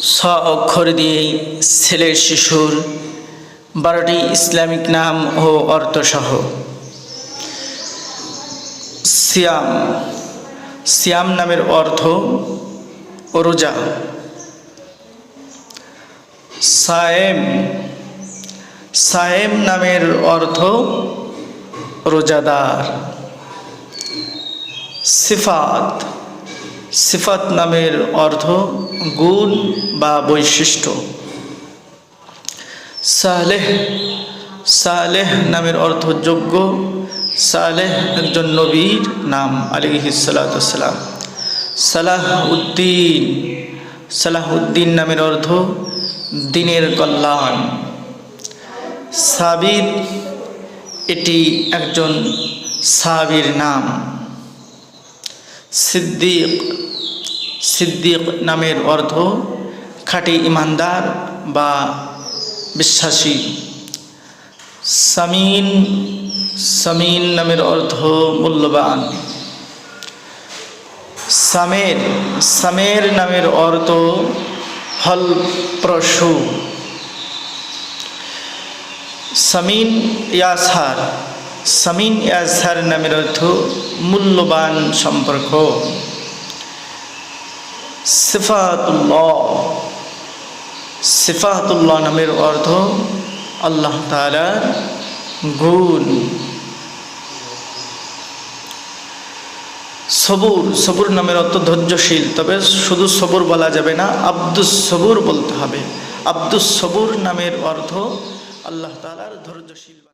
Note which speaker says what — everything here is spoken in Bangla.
Speaker 1: স অক্ষর দিয়েই ছেলের শিশুর বারোটি ইসলামিক নাম ও অর্থসহ। সিয়াম। সিয়াম নামের অর্থ রোজা। সায়েম। সায়েম নামের অর্থ রোজাদার। সিফাত। সিফাত নামের অর্থ গুণ বা বৈশিষ্ট্য। সালেহ সালেহ নামের অর্থ যোগ্য, সালেহ একজন নবীর নাম আলিহিসাল্লাম সালাহ উদ্দিন সালাহ উদ্দিন নামের অর্থ দিনের কল্যাণ। সাবিদ এটি একজন সাবির নাম। সিদ্দিক সিদ্দিক নামের অর্থ খাঁটি ইমানদার বা বিশ্বাসী। সামিন সামিন নামের অর্থ মূল্যবান। সামের সামের নামের অর্থ ফলপ্রসূ। সামিন ইয়াসার সামিন ইয়াসার নামের অর্থ মূল্যবান সম্পর্ক। সিফাতুল্লাহ। সিফাতুল্লাহ নামের অর্থ আল্লাহ তালার গুণ। সবুর সবুর নামের অর্থ ধৈর্যশীল। তবে শুধু সবুর বলা যাবে না, আব্দুস সবুর বলতে হবে। আব্দুস সবুর নামের অর্থ আল্লাহ তালার ধৈর্যশীল।